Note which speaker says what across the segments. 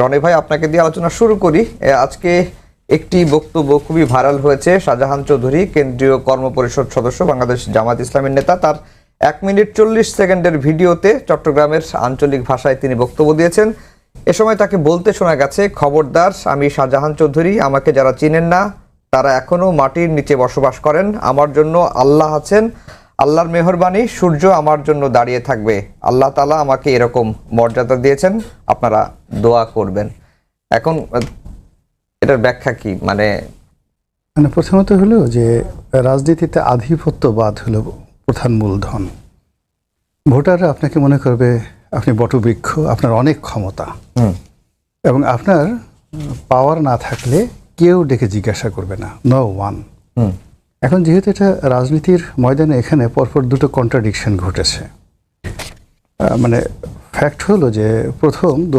Speaker 1: রনি ভাই, আপনাকে দিয়ে আলোচনা শুরু করি। আজকে একটি বক্তব্য খুবই ভাইরাল হয়েছে। শাহজাহান চৌধুরী, কেন্দ্রীয় কর্মপরিষদ সদস্য, বাংলাদেশ জামাত ইসলামের নেতা। তার এক মিনিট চল্লিশ সেকেন্ডের ভিডিওতে চট্টগ্রামের আঞ্চলিক ভাষায় তিনি বক্তব্য দিয়েছেন। এ সময় তাকে বলতে শোনা গেছে, খবরদার, আমি শাহজাহান চৌধুরী, আমাকে যারা চিনেন না, তারা এখনও মাটির নিচে বসবাস করেন। আমার জন্য আল্লাহ আছেন। আল্লাহর মেহরবানি সূর্য আমার জন্য দাঁড়িয়ে থাকবে। আল্লাহ তালা আমাকে এরকম মর্যাদা দিয়েছেন আপনারা দোয়া করবেন। এখন এটার ব্যাখ্যা কি? মানে
Speaker 2: মানে প্রথমত হলো যে রাজনীতিতে আধিপত্যবাদ হলো প্রধান মূলধন। ভোটাররা আপনাকে মনে করবে আপনি বটবৃক্ষ আপনার অনেক ক্ষমতা।
Speaker 1: হুম,
Speaker 2: এবং আপনার পাওয়ার না থাকলে কেউ ডেকে জিজ্ঞাসা করবে না। নো ওয়ান
Speaker 1: হুম,
Speaker 2: এখন যেহেতু এটা রাজনীতির ময়দানে এখানে পরপর দুটো কন্ট্রাডিকশন ঘটেছে মানে ফ্যাক্ট হলো যে প্রথম দু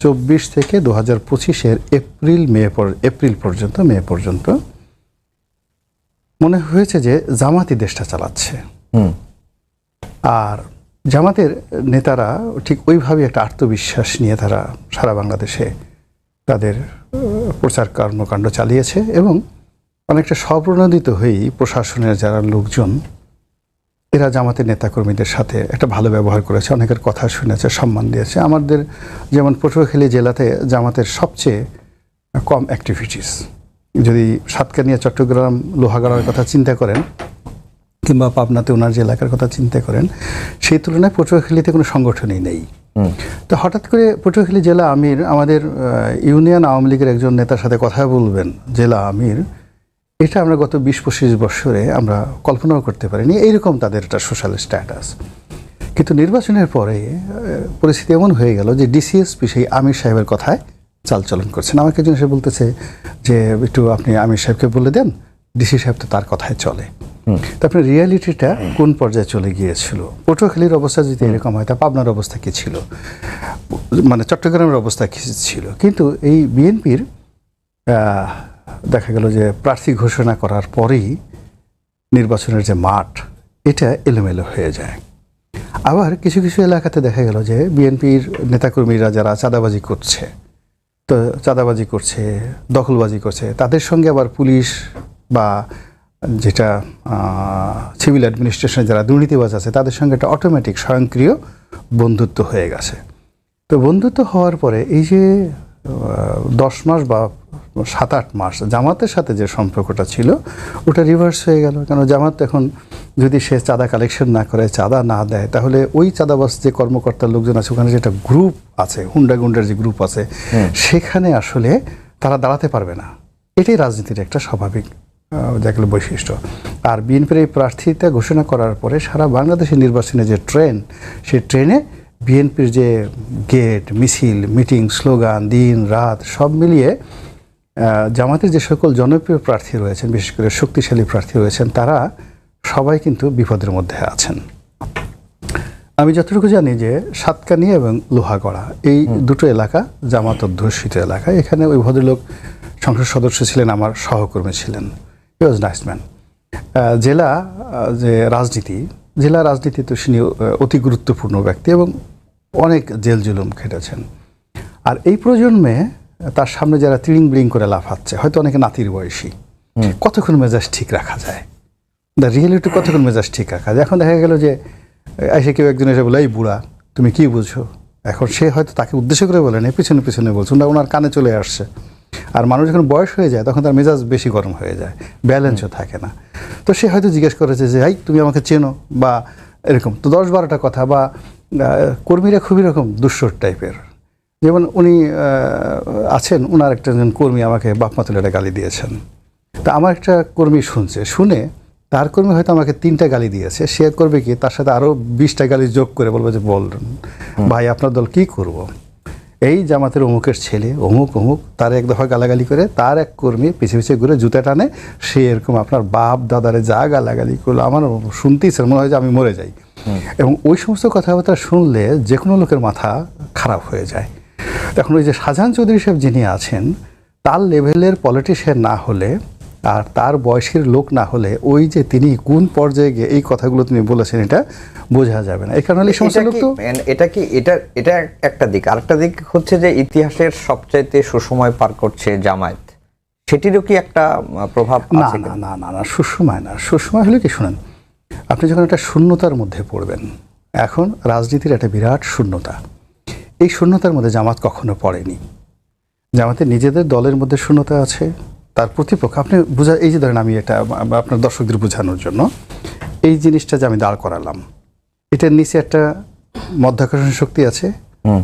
Speaker 2: চব্বিশ থেকে দু হাজার পঁচিশের এপ্রিল মে পর- এপ্রিল পর্যন্ত মে পর্যন্ত মনে হয়েছে যে জামাতি দেশটা চালাচ্ছে।
Speaker 1: হুম,
Speaker 2: আর জামাতের নেতারা ঠিক ওইভাবে একটা আত্মবিশ্বাস নিয়ে তারা সারা বাংলাদেশে তাদের প্রচার কর্মকাণ্ড চালিয়েছে এবং অনেকটা স্বপ্রণোদিত হয়েই প্রশাসনের যারা লোকজন এরা জামাতের নেতাকর্মীদের সাথে একটা ভালো ব্যবহার করেছে অনেকের কথা শুনেছে সম্মান দিয়েছে। আমাদের যেমন পটুয়াখালী জেলাতে জামাতের সবচেয়ে কম অ্যাক্টিভিটিস যদি সাতকানিয়া চট্টগ্রাম লোহাগাড়ার কথা চিন্তা করেন কিংবা পাবনাতে ওনার যে এলাকার কথা চিন্তা করেন সেই তুলনায় পটুয়াখালীতে কোনো সংগঠনই নেই। তো হঠাৎ করে পটুয়াখালী জেলা আমির আমাদের ইউনিয়ন আওয়ামী লীগের একজন নেতার সাথে কথা বলবেন জেলা আমির এটা আমরা গত বিশ পঁচিশ বছরে আমরা কল্পনাও করতে পারিনি। এইরকম তাদের একটা সোশ্যাল স্ট্যাটাস কিন্তু নির্বাচনের পরে পরিস্থিতি এমন হয়ে গেল যে ডিসিএসপি সেই আমির সাহেবের কথায় চালচলন করছেন আমাকে একজন এসে বলতেছে যে একটু আপনি আমির সাহেবকে বলে দেন ডিসি সাহেব তো তার কথায় চলে। তারপরে রিয়ালিটিটা কোন পর্যায়ে চলে গিয়েছিল? পটুয়াখালীর অবস্থা যদি এরকম হয় তা পাবনার অবস্থা কি ছিল? মানে চট্টগ্রামের অবস্থা কি ছিল? কিন্তু এই বিএনপির দেখা গেল যে প্রার্থী ঘোষণা করার পরেই নির্বাচনের যে মাঠ, এটা এলোমেলো হয়ে যায়। আবার কিছু কিছু এলাকাতে দেখা গেল যে বিএনপির নেতাকর্মীরা যারা চাঁদাবাজি করছে, তো চাঁদাবাজি করছে, দখলবাজি করছে, তাদের সঙ্গে আবার পুলিশ বা যেটা সিভিল অ্যাডমিনিস্ট্রেশনে যারা দুর্নীতিবাজ আছে, তাদের সঙ্গে একটা অটোমেটিক স্বয়ংক্রিয় বন্ধুত্ব হয়ে গেছে। তো বন্ধুত্ব হওয়ার পরে এই যে দশ মাস বা সাত আট মাস জামাতের সাথে যে সম্পর্কটা ছিল ওটা রিভার্স হয়ে গেল। কেন জামাত এখন যদি সে চাঁদা কালেকশন না করে চাঁদা না দেয় তাহলে ওই চাঁদাবাস যে কর্মকর্তার লোকজন আছে ওখানে যেটা গ্রুপ আছে হুন্ডা গুন্ডার যে গ্রুপ আছে সেখানে আসলে তারা দাঁড়াতে পারবে না। এটাই রাজনীতির একটা স্বাভাবিক যেগুলো বৈশিষ্ট্য। আর বিএনপির এই প্রার্থীতা ঘোষণা করার পরে সারা বাংলাদেশের নির্বাচনে যে ট্রেন সেই ট্রেনে বিএনপির যে গেট মিছিল মিটিং স্লোগান দিন রাত সব মিলিয়ে জামাতের যে সকল জনপ্রিয় প্রার্থী রয়েছেন বিশেষ করে শক্তিশালী প্রার্থী রয়েছেন তারা সবাই কিন্তু বিপদের মধ্যে আছেন। আমি যতটুকু জানি যে সাতকানি এবং লোহাগড়া এই দুটো এলাকা জামাত অধ্যুষিত এলাকা। এখানে ওই ভদ্রলোক সংসদ সদস্য ছিলেন আমার সহকর্মী ছিলেন। হি ওয়াজ নাইস ম্যান জেলা যে রাজনীতি জেলা রাজনীতি তো তিনি অতি গুরুত্বপূর্ণ ব্যক্তি এবং অনেক জেল জুলুম খেটেছেন। আর এই প্রজন্মে তার সামনে যারা তিরিং বিলিং করে লাফাচ্ছে হয়তো অনেকে নাতির বয়সী। কতক্ষণ মেজাজ ঠিক রাখা যায়? দ্য রিয়েলিটি কতক্ষণ মেজাজ ঠিক রাখা যায়? এখন দেখা গেল যে এসে কেউ একজন এসে বলে এই বুড়া তুমি কি বুঝছ? এখন সে হয়তো তাকে উদ্দেশ্য করে বলেন এই পিছনে পিছনে বলছে না ওনার কানে চলে আসছে। আর মানুষ যখন বয়স হয়ে যায় তখন তার মেজাজ বেশি গরম হয়ে যায় ব্যালেন্সও থাকে না। তো সে হয়তো জিজ্ঞেস করেছে যে হাই তুমি আমাকে চেনো? বা এরকম। তো দশ বারোটা কথা বা কর্মীরা খুবই রকম দুঃসর টাইপের যেমন উনি আছেন ওনার একটা একজন কর্মী আমাকে বাপমা তুলে একটা গালি দিয়েছেন। তা আমার একটা কর্মী শুনছে শুনে তার কর্মী হয়তো আমাকে তিনটা গালি দিয়েছে সে করবে কি? তার সাথে আরও বিশটা গালি যোগ করে বলবে যে বল ভাই আপনার দল কি করব। এই জামাতের অমুকের ছেলে অমুক অমুক তার এক দফা গালাগালি করে তার এক কর্মী পিছিয়ে পিছিয়ে ঘুরে জুতা টানে সে এরকম আপনার বাপ দাদারে যা গালাগালি করল আমার শুনতেই মনে হয় যে আমি মরে যাই। এবং ওই সমস্ত কথাবার্তা শুনলে যে কোনো লোকের মাথা খারাপ হয়ে যায়। এখন ওই যে শাহজাহান চৌধুরী সাহেব যিনি আছেন তার লেভেলের পলিটিশিয়ান না হলে আর তার বয়সের লোক না হলে ওই যে তিনি কোন পর্যায়ে গিয়ে এই কথাগুলো তিনি বলেছেন এটা বোঝা যাবে না। এই কারণে এই সমস্ত
Speaker 1: এটা
Speaker 2: লোক তো
Speaker 1: মানে এটা কি এটা এটা একটা দিক। আরেকটা দিক হচ্ছে যে ইতিহাসের সবচাইতে সুসময় পার করছে জামায়াত। সেটিরও কি একটা প্রভাব
Speaker 2: না না না না না সুসময় না। সুসময় হলে কি শুনেন আপনি যখন একটা শূন্যতার মধ্যে পড়বেন এখন রাজনীতির একটা বিরাট শূন্যতা। এই শূন্যতার মধ্যে জামাত কখনো পড়েনি। জামাতের নিজেদের দলের মধ্যে শূন্যতা আছে তার প্রতিপক্ষ। আপনি বোঝা এই যে ধরেন আমি এটা আপনার দর্শকদের বোঝানোর জন্য এই জিনিসটা যে আমি দাঁড় করালাম এটার নিচে একটা মধ্যাকর্ষণ শক্তি আছে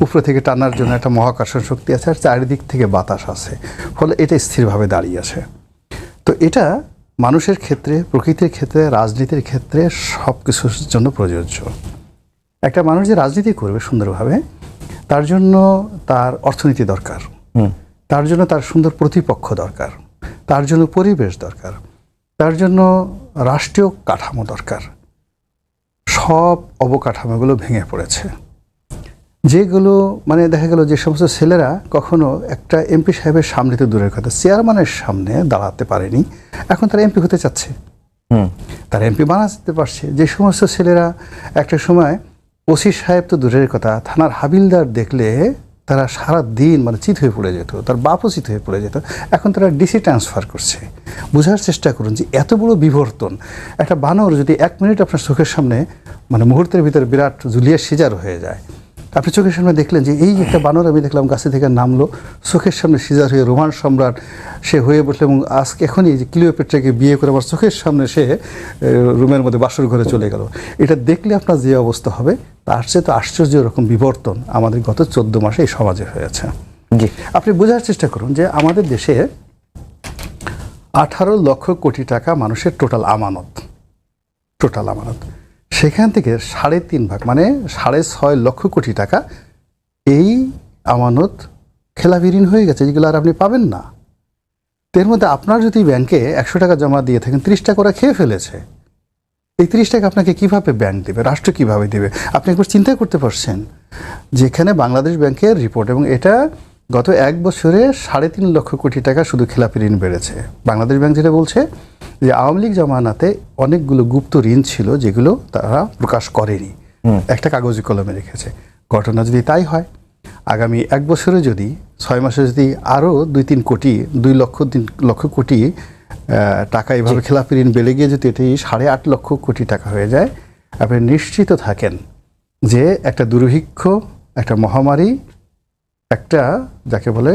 Speaker 2: উপরে থেকে টানার জন্য একটা মহাকর্ষণ শক্তি আছে আর চারিদিক থেকে বাতাস আছে ফলে এটা স্থিরভাবে দাঁড়িয়ে আছে। তো এটা মানুষের ক্ষেত্রে প্রকৃতির ক্ষেত্রে রাজনীতির ক্ষেত্রে সব কিছুর জন্য প্রযোজ্য। একটা মানুষ যে রাজনীতি করবে সুন্দরভাবে তার জন্য তার অর্থনীতি দরকার। তার জন্য তার সুন্দর প্রতিপক্ষ দরকার। তার জন্য পরিবেশ দরকার। তার জন্য রাষ্ট্রীয় কাঠামো দরকার। সব অবকাঠামোগুলো ভেঙে পড়েছে। যেগুলো মানে দেখা গেল যে সমস্ত ছেলেরা কখনো একটা এমপি সাহেবের সামনে তো দূরের কথা চেয়ারম্যানের সামনে দাঁড়াতে পারেনি। এখন তারা এমপি হতে চাচ্ছে। তারা এমপি বানাতে পারছে। যে সমস্ত ছেলেরা একটা সময় ওসি সাহেব তো দূরের কথা, থানার হাবিলদার দেখলে তারা সারা দিন মানে চিত হয়ে পড়ে যেত, তার বাপও চিত হয়ে পড়ে যেত। এখন তারা ডিসি ট্রান্সফার করছে। বোঝার চেষ্টা করুন যে এত বড় বিবর্তন, একটা বানর যদি এক মিনিট আপনার চোখের সামনে মানে মুহূর্তের ভিতরে বিরাট জুলিয়া সিজার হয়ে যায় আপনি চোখের সামনে দেখলেন যে এই একটা বানর আমি দেখলাম গাছে থেকে নামলো চোখের সামনে সিজার হয়ে রোমান সম্রাট সে হয়ে বসল এবং আজকে এখনই যে ক্লিওপেট্রাকে বিয়ে করে আমার চোখের সামনে সে রুমের মধ্যে বাসর ঘরে চলে গেল। এটা দেখলে আপনার যে অবস্থা হবে তার চেয়ে তো আশ্চর্য রকম বিবর্তন আমাদের গত চোদ্দ মাসে এই সমাজে হয়েছে।
Speaker 1: জি।
Speaker 2: আপনি বোঝার চেষ্টা করুন যে আমাদের দেশে আঠারো লক্ষ কোটি টাকা মানুষের টোটাল আমানত টোটাল আমানত। সেখান থেকে সাড়ে তিন ভাগ মানে সাড়ে ছয় লক্ষ কোটি টাকা এই আমানত খেলাপি ঋণ হয়ে গেছে, যেগুলো আর আপনি পাবেন না। এর মধ্যে আপনার যদি ব্যাংকে একশো টাকা জমা দিয়ে থাকেন, ত্রিশ টাকা ওরা খেয়ে ফেলেছে। এই ত্রিশ টাকা আপনাকে কীভাবে ব্যাংক দেবে, রাষ্ট্র কীভাবে দেবে? আপনি একবার চিন্তা করতে পারছেন? যেখানে বাংলাদেশ ব্যাংকের রিপোর্ট এবং এটা গত এক বছরে সাড়ে তিন লক্ষ কোটি টাকা শুধু খেলাপি ঋণ বেড়েছে। বাংলাদেশ ব্যাংক যেটা বলছে যে আওয়ামী লীগ জমানাতে অনেকগুলো গুপ্ত ঋণ ছিল যেগুলো তারা প্রকাশ করেনি। একটা কাগজে কলমে রেখেছে। ঘটনা যদি তাই হয় আগামী এক বছরে যদি ছয় মাসে যদি আরও দুই তিন কোটি দুই লক্ষ তিন লক্ষ কোটি টাকা এভাবে খেলাপি ঋণ বেড়ে গিয়ে যদি এটি সাড়ে আট লক্ষ কোটি টাকা হয়ে যায় আপনি নিশ্চিত থাকেন যে একটা দুর্ভিক্ষ একটা মহামারী একটা যাকে বলে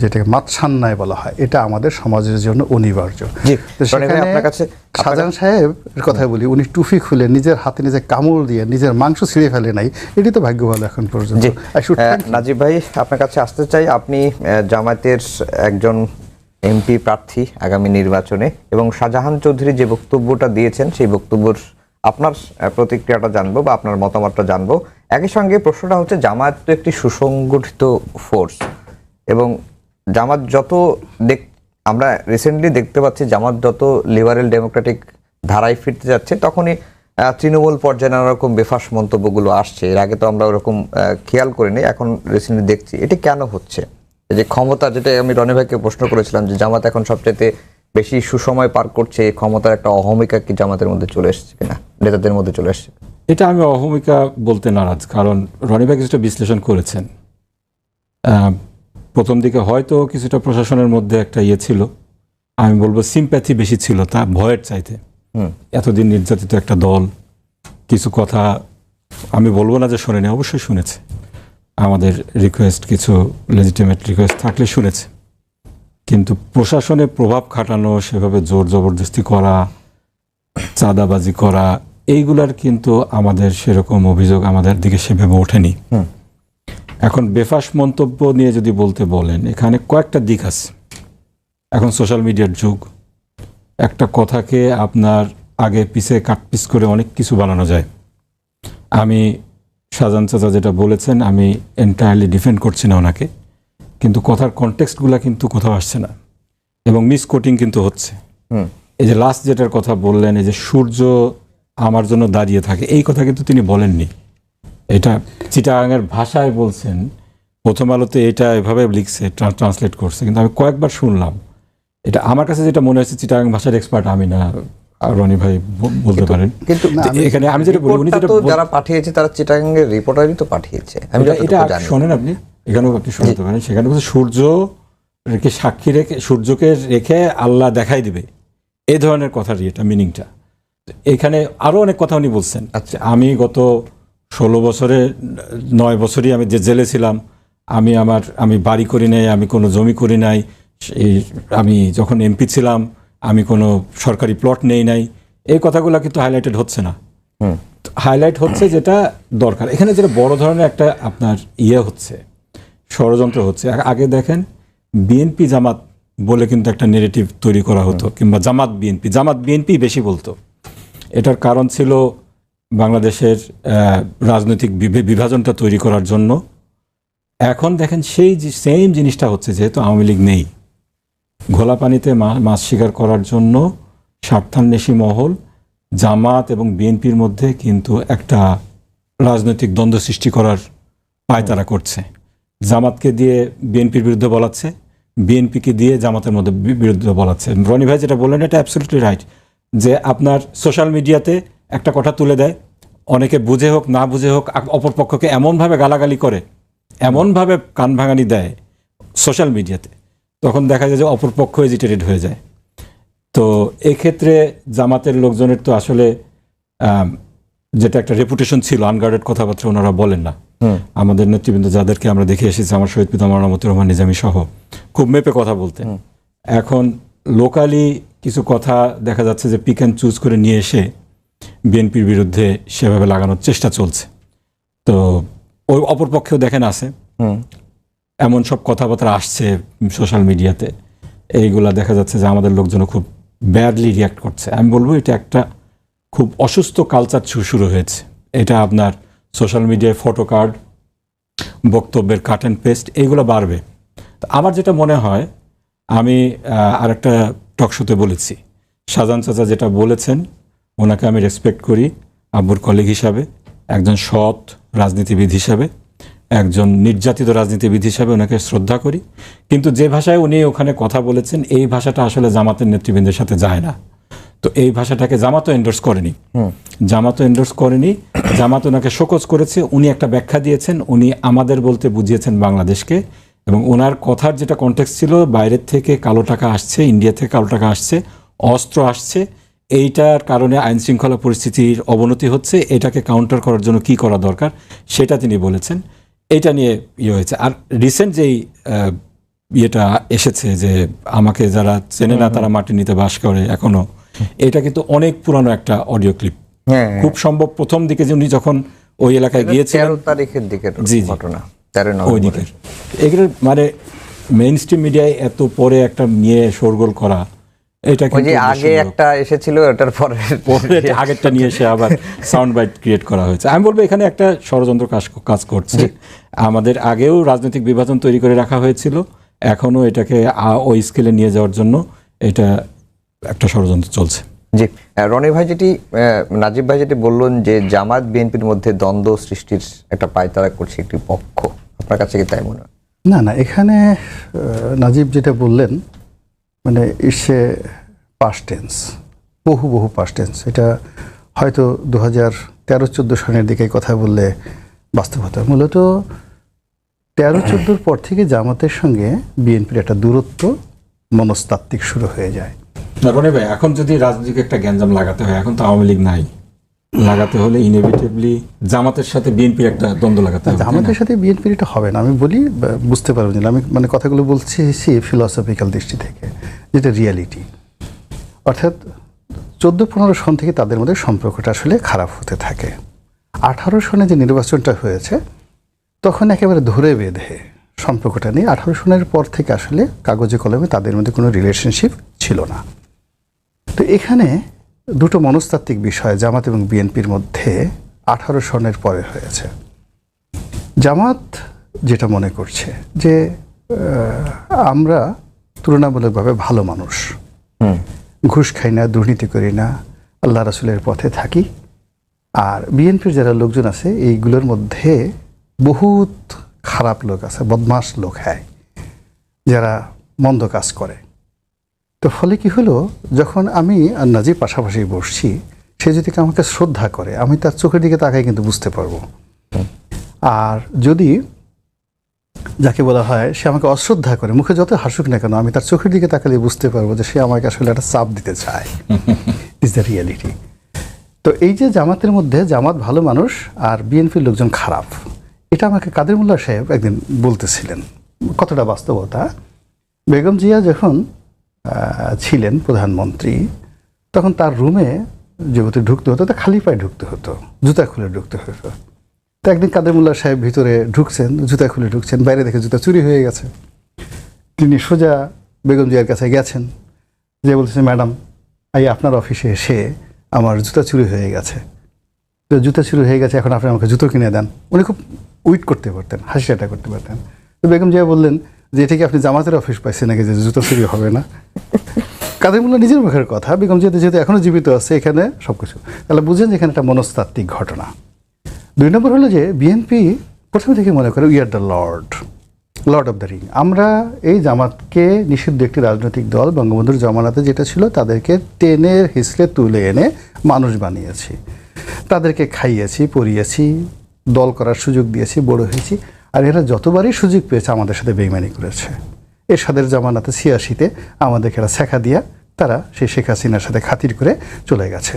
Speaker 2: যেটাকে মাতসান্নায় বলা হয় এটা আমাদের সমাজের জন্য অনিবার্য। শাহজাহান সাহেব কথা বলি উনি টুপি খুলে নিজের হাতে নিজে কামড় দিয়ে নিজের মাংস ছিঁড়ে ফেলে নাই এটি তো ভাগ্য ভালো এখন পর্যন্ত.
Speaker 1: নাজিব ভাই আপনার কাছে আসতে চাই। আপনি জামায়াতের একজন এমপি প্রার্থী আগামী নির্বাচনে এবং শাহজাহান চৌধুরী যে বক্তব্যটা দিয়েছেন সেই বক্তব্যের আপনার প্রতিক্রিয়াটা জানব বা আপনার মতামতটা জানব। একই সঙ্গে প্রশ্নটা হচ্ছে, জামায়াত তো একটি সুসংগঠিত ফোর্স এবং জামাত যত দেখ, আমরা রিসেন্টলি দেখতে পাচ্ছি জামাত যত লিবারেল ডেমোক্রেটিক ধারায় ফিরতে যাচ্ছে, তখনই তৃণমূল পর্যায়ে নানা রকম বেফাস মন্তব্যগুলো আসছে। এর আগে তো আমরা ওরকম খেয়াল করিনি, এখন রিসেন্টলি দেখছি। এটি কেন হচ্ছে? যে ক্ষমতা, যেটা আমি রনি ভাইকে প্রশ্ন করেছিলাম যে জামাত এখন সবচেয়ে বেশি সুসময় পার করছে ক্ষমতার একটা অহমিকা কি জামাতের মধ্যে চলে এসছে কিনা, নেতাদের মধ্যে চলে এসছে
Speaker 3: এটা আমি অহমিকা বলতে নারাজ কারণ রনি ভাই কিছুটা বিশ্লেষণ করেছেন। প্রথম দিকে হয়তো কিছুটা প্রশাসনের মধ্যে একটা ইয়ে ছিল। আমি বলব সিম্প্যাথি বেশি ছিল তা ভয়ের চাইতে। এতদিন নির্যাতিত একটা দল কিছু কথা আমি বলব না যে শোনেনি অবশ্যই শুনেছে। আমাদের রিকোয়েস্ট কিছু লেজিটিমেট রিকোয়েস্ট থাকলে শুনেছে। কিন্তু প্রশাসনে প্রভাব খাটানো সেভাবে জোর জবরদস্তি করা চাঁদাবাজি করা এইগুলার কিন্তু আমাদের সেরকম অভিযোগ আমাদের দিকে সেভাবে ওঠেনি। এখন বেফাস মন্তব্য নিয়ে যদি বলতে বলেন এখানে কয়েকটা দিক আছে। এখন সোশ্যাল মিডিয়ার যুগ। একটা কথাকে আপনার আগে পিছে কাটপিস করে অনেক কিছু বানানো যায়। আমি শাহজাহান চাচা যেটা বলেছেন আমি এন্টায়ারলি ডিফেন্ড করছি না ওনাকে। কিন্তু কথার কনটেক্সটগুলো কিন্তু কোথাও আসছে না। এবং মিসকোটিং কিন্তু হচ্ছে।
Speaker 1: হুম।
Speaker 3: এই যে লাস্ট যেটার কথা বললেন এই যে সূর্য আমার জন্য দাঁড়িয়ে থাকে। এই কথা কিন্তু তিনি বলেননি। এটা চিটাগাঙের ভাষায় বলছেন প্রথম আলোতে এটা এভাবে লিখছে ট্রান্সলেট করছে। কিন্তু আমি কয়েকবার শুনলাম। এটা আমার কাছে যেটা মনে হচ্ছে চিটাগাং ভাষার এক্সপার্ট আমি না রনি ভাই বলতে পারেন।
Speaker 1: কিন্তু
Speaker 3: এখানে আমি যেটা বলি উনি যেটা
Speaker 1: যারা পাঠিয়েছে তারা চিটাগাঙ্গের রিপোর্টারই তো পাঠিয়েছে। আমি
Speaker 3: এটা- এটা শোনেন আপনি এখানেও আপনি শুনতে পারেন। সেখানে বলছে সূর্য রেখে সাক্ষী রেখে সূর্যকে রেখে আল্লাহ দেখাই দিবে। এই ধরনের কথার এটা মিনিংটা এখানে আরও অনেক কথা উনি বলছেন।
Speaker 1: আচ্ছা।
Speaker 3: আমি গত ষোলো বছরে নয় বছরই আমি যে জেলে ছিলাম আমি আমার আমি বাড়ি করি নাই আমি কোনো জমি করি নাই এই আমি যখন এমপি ছিলাম আমি কোনো সরকারি প্লট নেই নাই এই কথাগুলো কিন্তু হাইলাইটেড হচ্ছে না। হাইলাইট হচ্ছে যেটা দরকার। এখানে যেটা বড় ধরনের একটা আপনার ইয়ে হচ্ছে ষড়যন্ত্র হচ্ছে। আগে দেখেন বিএনপি জামাত বলে কিন্তু একটা নেগেটিভ তৈরি করা হতো কিংবা জামাত বিএনপি জামাত বিএনপি বেশি বলতো। এটার কারণ ছিল বাংলাদেশের রাজনৈতিক বিভে- বিভাজনটা তৈরি করার জন্য। এখন দেখেন সেই সেম জিনিসটা হচ্ছে যেহেতু আওয়ামী লীগ নেই। ঘোলা পানিতে মাছ শিকার করার জন্য স্বার্থান্বেষী মহল, জামাত এবং বিএনপির মধ্যে কিন্তু একটা রাজনৈতিক দ্বন্দ্ব সৃষ্টি করার পায়তারা করছে। জামাতকে দিয়ে বিএনপির বিরুদ্ধে বলাচ্ছে, বিএনপিকে দিয়ে জামাতের মধ্যে বিরুদ্ধে বলাচ্ছে। রনি ভাই যেটা বললেন, এটা অ্যাবসলিউটলি রাইট যে আপনার সোশ্যাল মিডিয়াতে একটা কথা তুলে দেয় অনেকে বুঝে হোক না বুঝে হোক অপরপক্ষকে এমনভাবে গালাগালি করে এমনভাবে কান ভাঙানি দেয় সোশ্যাল মিডিয়াতে তখন দেখা যায় যে অপরপক্ষ এজিটেটেড হয়ে যায়। তো এক্ষেত্রে জামাতের লোকজনের তো আসলে যেটা একটা রেপুটেশন ছিল আনগার্ডেড কথাবার্তা ওনারা বলেন না। আমাদের নেতৃবৃন্দ যাদেরকে আমরা দেখে এসেছি আমার শহীদ পিতা মৌলানা মতিউর রহমান নিজামী সহ খুব মেপে কথা বলতেন এখন লোকালি কিছু কথা দেখা যাচ্ছে যে পিক অ্যান্ড চুজ করে নিয়ে এসে বিএনপির বিরুদ্ধে সেভাবে লাগানোর চেষ্টা চলছে। তো ওই অপরপক্ষেও দেখেন আছে। এমন সব কথাবার্তা আসছে সোশ্যাল মিডিয়াতে এইগুলা দেখা যাচ্ছে যে আমাদের লোকজনও খুব ব্যাডলি রিয়াক্ট করছে। আমি বলব এটা একটা খুব অসুস্থ কালচার শুরু হয়েছে। এটা আপনার সোশ্যাল মিডিয়ায় ফটো কার্ড বক্তব্যের কাট অ্যান্ড পেস্ট এইগুলো বাড়বে। তো আমার যেটা মনে হয় আমি আহ, আরেকটা টকশোতে বলেছি। শাহজাহান চাচা যেটা বলেছেন ওনাকে আমি রেসপেক্ট করি আব্বুর কলিগ হিসাবে একজন সৎ রাজনীতিবিদ হিসাবে একজন নির্যাতিত রাজনীতিবিদ হিসাবে ওনাকে শ্রদ্ধা করি। কিন্তু যে ভাষায় উনি ওখানে কথা বলেছেন এই ভাষাটা আসলে জামাতের নেতৃবৃন্দের সাথে যায় না। তো এই ভাষাটাকে জামাতও এন্ডোর্স করেনি। জামাতও এন্ডোর্স করেনি। জামাত ওনাকে শোকজ করেছে উনি একটা ব্যাখ্যা দিয়েছেন উনি আমাদের বলতে বুঝিয়েছেন বাংলাদেশকে। এবং ওনার কথার যেটা কনটেক্সট ছিল বাইরের থেকে কালো টাকা আসছে ইন্ডিয়া থেকে কালো টাকা আসছে অস্ত্র আসছে এইটার কারণে আইন শৃঙ্খলা পরিস্থিতির অবনতি হচ্ছে এটাকে কাউন্টার করার জন্য কি করা দরকার সেটা তিনি বলেছেন। এটা নিয়ে ইয়ে হয়েছে। আর রিসেন্ট যেই ইয়েটা এসেছে যে আমাকে যারা চেনে না তারা মাটি নিতে বাস করে এখনও এটা কিন্তু অনেক পুরানো একটা অডিও ক্লিপ
Speaker 1: হ্যাঁ
Speaker 3: খুব সম্ভব প্রথম দিকে যে উনি যখন ওই এলাকায় গিয়েছিলেন।
Speaker 1: তেরো তারিখের দিকের
Speaker 3: জি, জি।
Speaker 1: ঘটনা। তেরো
Speaker 3: ওই
Speaker 1: নভেম্বর
Speaker 3: এগুলো মানে মেইন স্ট্রিম মিডিয়ায় এত পরে একটা নিয়ে শোরগোল করা এটা কিন্তু
Speaker 1: আগে একটা এসেছিল ওটার পরে
Speaker 3: পরে আগেরটা নিয়ে এসে আবার সাউন্ড বাইট ক্রিয়েট করা হয়েছে। আমি বলব এখানে একটা ষড়যন্ত্র কাজ কাজ করছে। আমাদের আগেও রাজনৈতিক বিভাজন তৈরি করে রাখা হয়েছিল এখনও এটাকে ওই স্কেলে নিয়ে যাওয়ার জন্য এটা একটা ষড়যন্ত্র চলছে।
Speaker 1: জি। রনি ভাই যেটি নাজিব ভাই যেটি বললেন যে জামাত বিএনপির মধ্যে দ্বন্দ্ব সৃষ্টির একটা পায়তারা করছে একটি পক্ষ। আপনার কাছে কি তাই মনে হয়?
Speaker 2: না না এখানে নাজিব যেটা বললেন মানে ইসে পাস্ট টেন্স বহু বহু পাস্ট টেন্স এটা হয়তো দু হাজার তেরো চোদ্দ সনের দিকে কথা বললে বাস্তবতা মূলত তেরো চোদ্দোর পর থেকে জামাতের সঙ্গে বিএনপির একটা দূরত্ব মনস্তাত্ত্বিক শুরু হয়ে যায়।
Speaker 3: এখন যদি রাজনীতিকে একটা গ্যাঞ্জাম লাগাতে হয় এখন তো আওয়ামী লীগ নাই। লাগাতে হলে ইনএভিটেবলি জামাতের সাথে বিএনপির একটা দ্বন্দ্ব লাগাতে হবে
Speaker 2: জামাতের সাথে বিএনপির এটা হবে না। আমি বলি বুঝতে পারবেন না। আমি মানে কথাগুলো বলছি সে ফিলসফিক্যাল দৃষ্টি থেকে যেটা রিয়ালিটি অর্থাৎ চোদ্দ পনেরো সন থেকে তাদের মধ্যে সম্পর্কটা আসলে খারাপ হতে থাকে। আঠারো সনে যে নির্বাচনটা হয়েছে তখন একেবারে ধরে বেঁধে সম্পর্কটা নিয়ে আঠারো সনের পর থেকে আসলে কাগজে কলমে তাদের মধ্যে কোনো রিলেশনশিপ ছিল না। তো এখানে দুটো মনস্তাত্ত্বিক বিষয় জামাত এবং বিএনপির মধ্যে আঠারো সনের পরে হয়েছে। জামাত যেটা মনে করছে যে আমরা তুলনামূলকভাবে ভালো মানুষ। ঘুষ খাই না দুর্নীতি করি না আল্লাহ রাসুলের পথে থাকি। আর বিএনপির যারা লোকজন আছে এইগুলোর মধ্যে বহুত খারাপ লোক আছে বদমাস লোক হ্যায় যারা মন্দ কাজ করে। তো ফলে কি হলো? যখন আমি আর নাজির পাশাপাশি বসছি, সে যদি আমাকে শ্রদ্ধা করে, আমি তার চোখের দিকে তাকাই কিন্তু বুঝতে পারব। আর যদি যাকে বলা হয়, সে আমাকে অশ্রদ্ধা করে, মুখে যত হাসুক না কেন, আমি তার চোখের দিকে তাকালে বুঝতে পারব যে সে আমাকে আসলে একটা চাপ দিতে চায়। ইজ দ্য রিয়ালিটি তো এই যে জামাতের মধ্যে জামাত ভালো মানুষ আর বিএনপির লোকজন খারাপ, এটা আমাকে কাদের মোল্লা সাহেব একদিন বলতেছিলেন। কতটা বাস্তবতা। বেগম জিয়া যখন ছিলেন প্রধানমন্ত্রী, তখন তার রুমে যেহেতু ঢুকতে হতো, তা খালি পায়ে ঢুকতে হতো, জুতা খুলে ঢুকতে হতো। তো একদিন কাদের মোল্লা সাহেব ভিতরে ঢুকছেন, জুতা খুলে ঢুকছেন, বাইরে দেখে জুতা চুরি হয়ে গেছে। তিনি সোজা বেগম জিয়ার কাছে গেছেন যে বলছেন ম্যাডাম এই আপনার অফিসে এসে আমার জুতা চুরি হয়ে গেছে। তো জুতা চুরি হয়ে গেছে, এখন আপনি আমাকে জুতো কিনে দেন। উনি খুব উইট করতে পারতেন, হাসি করতে পারতেন। তো বেগম জিয়া বললেন যে এটা কি আপনি জামাতের অফিস পাইছেন নাকি যে জুতো চুরি হবে না? কাদের মোল্লা নিজের মুখের কথা বেগম জিয়া যেহেতু এখনও জীবিত আছে, এখানে সব কিছু তাহলে বুঝেন যে এখানে একটা মনস্তাত্ত্বিক ঘটনা। দুই নম্বর হলো যে বিএনপি প্রথমে থেকে মনে করে we are the lord lord of the ring আমরা এই জামাতকে নিষিদ্ধ একটি রাজনৈতিক দল, বঙ্গবন্ধুর জমানাতে যেটা ছিল, তাদেরকে টেনে হিসলে তুলে এনে মানুষ বানিয়েছি। তাদেরকে খাইয়েছি, পরিয়েছি, দল করার সুযোগ দিয়েছি, বড় হয়েছি। আর এরা যতবারই সুযোগ পেয়েছে আমাদের সাথে বেইমানি করেছে। এরশাদের জামানাতে ছিয়াশিতে আমাদেরকে এরা শেখা দিয়া তারা সেই শেখ হাসিনার সাথে খাতির করে চলে গেছে।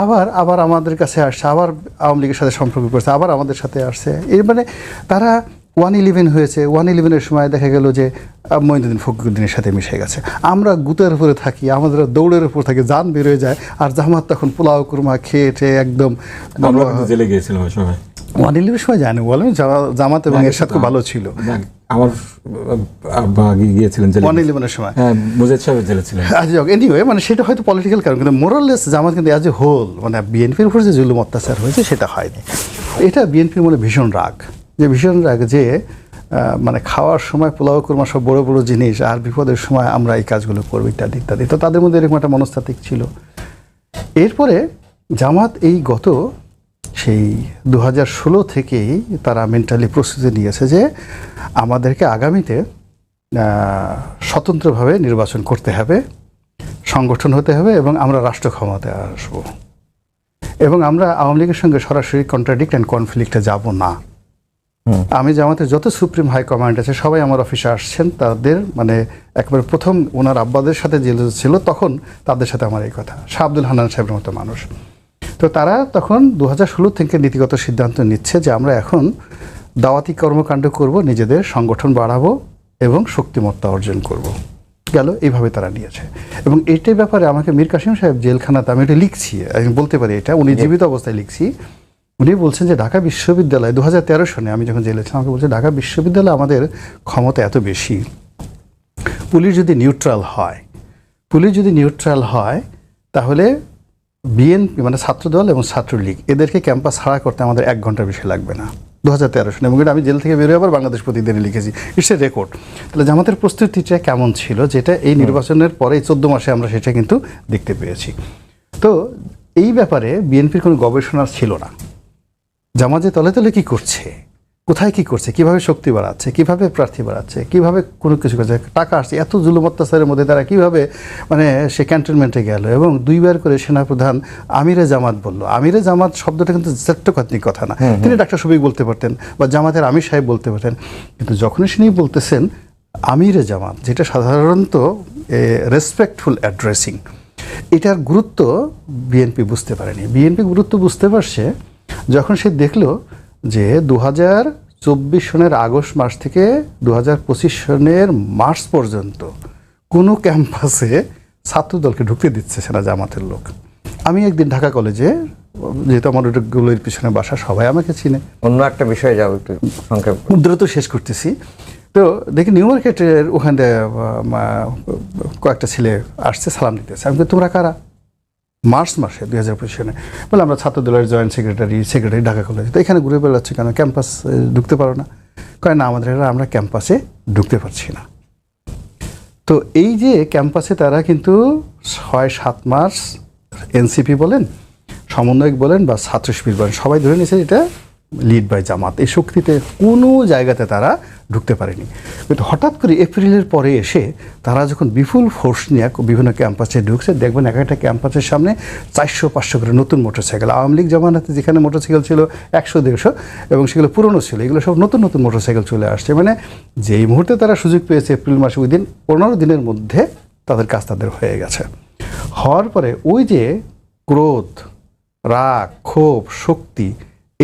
Speaker 2: আবার আবার আমাদের কাছে আসছে আবার আওয়ামী লীগের সাথে সম্পর্ক করছে আবার আমাদের সাথে আসছে। এর মানে তারা ওয়ান ইলেভেন হয়েছে ওয়ান ইলেভেনের সময় দেখা গেল যে আহ, মঈনুদ্দিন ফখরুদ্দিনের সাথে মিশে গেছে। আমরা গুতের উপরে থাকি আমাদের দৌড়ের উপর থাকি যান বেরোয় যায় আর জামাত তখন পোলাও কুরমা খেয়ে একদম
Speaker 3: জেলে গিয়েছিলাম ওই সময়।
Speaker 2: ওয়ান ইলেভেনের সময় জানি বলেন জামাত এবং এর সাথে খুব ভালো ছিল।
Speaker 3: আমার আব্বা গিয়েছিলেন জেলে।
Speaker 2: ওয়ান ইলেভেনের সময়।
Speaker 3: হ্যাঁ মুজাহিদ সাহেব জেলে ছিলেন।
Speaker 2: আচ্ছা এনিওয়ে মানে সেটা হয়তো পলিটিক্যাল কারণ কিন্তু মোরাললেস জামাত কিন্তু অ্যাজ এ হোল মানে বিএনপির উপর যে জুলুম অত্যাচার হয়েছে সেটা হয়নি। এটা বিএনপির মনে ভীষণ রাগ। যে ভীষণ রাগ যে মানে খাওয়ার সময় পোলাও কুরমা সব বড় বড় জিনিস আর বিপদের সময় আমরা এই কাজগুলো করব ইত্যাদি ইত্যাদি। তো তাদের মধ্যে এরকম একটা মনস্তাত্ত্বিক ছিল। এরপরে জামাত এই গত সেই দু হাজার ষোলো থেকেই তারা মেন্টালি প্রস্তুতি নিয়েছে যে আমাদেরকে আগামীতে স্বতন্ত্রভাবে নির্বাচন করতে হবে সংগঠন হতে হবে এবং আমরা রাষ্ট্র ক্ষমতায় আসব। এবং আমরা আওয়ামী লীগের সঙ্গে সরাসরি কন্ট্রাডিক্ট অ্যান্ড কনফ্লিক্টে যাব না। আমি জামাতের যত সুপ্রিম হাই কমান্ড আছে সবাই আমার অফিসে আসছেন তাদের মানে একবার প্রথম ওনার আব্বাদের সাথে যে ছিল তখন তাদের সাথে আমার এই কথা। শাহ আব্দুল হান্নান সাহেবের মতো মানুষ। তো তারা তখন দু হাজার ষোলো থেকে নীতিগত সিদ্ধান্ত নিচ্ছে যে আমরা এখন দাওয়াতি কর্মকাণ্ড করব নিজেদের সংগঠন বাড়াবো এবং শক্তিমত্তা অর্জন করব। গেল এইভাবে তারা নিয়েছে। এবং এইটার ব্যাপারে আমাকে মীর কাসিম সাহেব জেলখানাতে আমি এটা লিখছি আমি বলতে পারি এটা উনি জীবিত অবস্থায় লিখছি। উনি বলছেন যে ঢাকা বিশ্ববিদ্যালয় দু হাজার তেরো সনে আমি যখন জেলে ছিলাম আমাকে বলছে ঢাকা বিশ্ববিদ্যালয় আমাদের ক্ষমতা এত বেশি। পুলিশ যদি নিউট্রাল হয় পুলিশ যদি নিউট্রাল হয় তাহলে বিএনপি মানে ছাত্রদল এবং ছাত্রলীগ, এদেরকে ক্যাম্পাস হারা করতে আমাদের এক ঘণ্টার বেশি লাগবে না। দু হাজার তেরো সনে এবং এটা আমি জেল থেকে বেরোয় আবার বাংলাদেশ প্রতিদিনে লিখেছি। ইটস এ রেকর্ড তাহলে জামাতের প্রস্তুতিটা কেমন ছিল? যেটা এই নির্বাচনের পরে চোদ্দ মাসে আমরা সেটা কিন্তু দেখতে পেয়েছি। তো এই ব্যাপারে বিএনপির কোনো গবেষণা ছিল না। জামাজে তলে তলে কি করছে? কোথায় কি করছে? কীভাবে শক্তি বাড়াচ্ছে? কীভাবে প্রার্থী বাড়াচ্ছে? কীভাবে কোনো কিছু করছে? টাকা আসছে এত জুলুম অত্যাচারের মধ্যে তারা কীভাবে মানে সে ক্যান্টনমেন্টে গেল এবং দুইবার করে সেনাপ্রধান আমিরে জামাত বলল। আমিরে জামাত শব্দটা কিন্তু চট্টকাতনিক কথা না। তিনি ডাক্তার শফিক বলতে পারতেন বা জামাতের আমির সাহেব বলতে পারতেন। কিন্তু যখনই তিনি বলতেছেন আমিরে জামাত যেটা সাধারণত রেসপেক্টফুল অ্যাড্রেসিং এটার গুরুত্ব বিএনপি বুঝতে পারেনি। বিএনপি গুরুত্ব বুঝতে পারছে যখন সে দেখল যে দু হাজার চব্বিশ সনের আগস্ট মাস থেকে দু হাজার পঁচিশ সনের মার্চ পর্যন্ত কোনো ক্যাম্পাসে ছাত্রদলকে ঢুকতে দিচ্ছে সেনা জামাতের লোক। আমি একদিন ঢাকা কলেজে যেহেতু আমার ওগুলোর পিছনে বাসা সবাই আমাকে চিনে।
Speaker 1: অন্য একটা বিষয়ে যাও একটু সংক্ষেপ।
Speaker 2: দ্রুত শেষ করতেছি। তো দেখি নিউ মার্কেটের ওখানে কয়েকটা ছেলে আসছে সালাম দিতেছে। আমি তোমরা কারা? মার্চ মাসে, দুই হাজার পঁচিশ সালে। বলে আমরা ছাত্রদলের joint secretary secretary Dhaka college. তো এখানে ঘুরে বেড়াচ্ছে কেন? ক্যাম্পাস ঢুকতে পারো না। কয়, না, আমাদের এরা, আমরা ক্যাম্পাসে ঢুকতে পারছি না। তো এই যে ক্যাম্পাসে তারা কিন্তু ছয়, সাত মাস এনসিপি বলেন, সমন্বয়ক বলেন বা ছাত্র শিবির বলেন, সবাই ধরে নিয়েছে এটা লিড বাই জামাত। এই শক্তিতে কোনো জায়গাতে তারা ঢুকতে পারেনি। কিন্তু হঠাৎ করে এপ্রিলের পরে এসে তারা যখন বিপুল ফোর্স নিয়ে বিভিন্ন ক্যাম্পাসে ঢুকছে, দেখবেন এক একটা ক্যাম্পাসের সামনে চারশো, পাঁচশো করে নতুন মোটরসাইকেল আওয়ামী লীগ জামানাতে যেখানে মোটরসাইকেল ছিল, একশো, দেড়শো, এবং সেগুলো পুরনো ছিল। এগুলো সব নতুন নতুন মোটরসাইকেল চলে আসছে। মানে যেই মুহূর্তে তারা সুযোগ পেয়েছে এপ্রিল মাসে, ওই দিন পনেরো দিনের মধ্যে তাদের কাজ তাদের হয়ে গেছে। হওয়ার পরে ওই যে ক্রোধ, রাগ, ক্ষোভ, শক্তি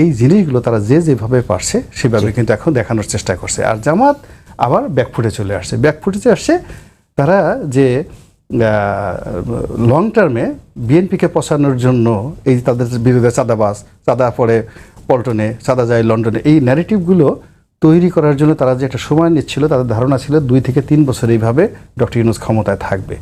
Speaker 2: এই জিনিসগুলো তারা যে যেভাবে পারছে সেভাবে কিন্তু এখন দেখানোর চেষ্টা করছে। আর জামাত আবার ব্যাকফুটে চলে আসছে। ব্যাকফুটে আসছে তারা যে লং টার্মে বিএনপিকে পচানোর জন্য এই তাদের বিরুদ্ধে চাঁদাবাস চাঁদা পড়ে পল্টনে চাঁদা যায় লন্ডনে এই ন্যারেটিভগুলো তৈরি করার জন্য তারা যে একটা সময় নিচ্ছিল তাদের ধারণা ছিল দুই থেকে তিন বছর এইভাবে ডক্টর ইউনুস ক্ষমতায় থাকবে।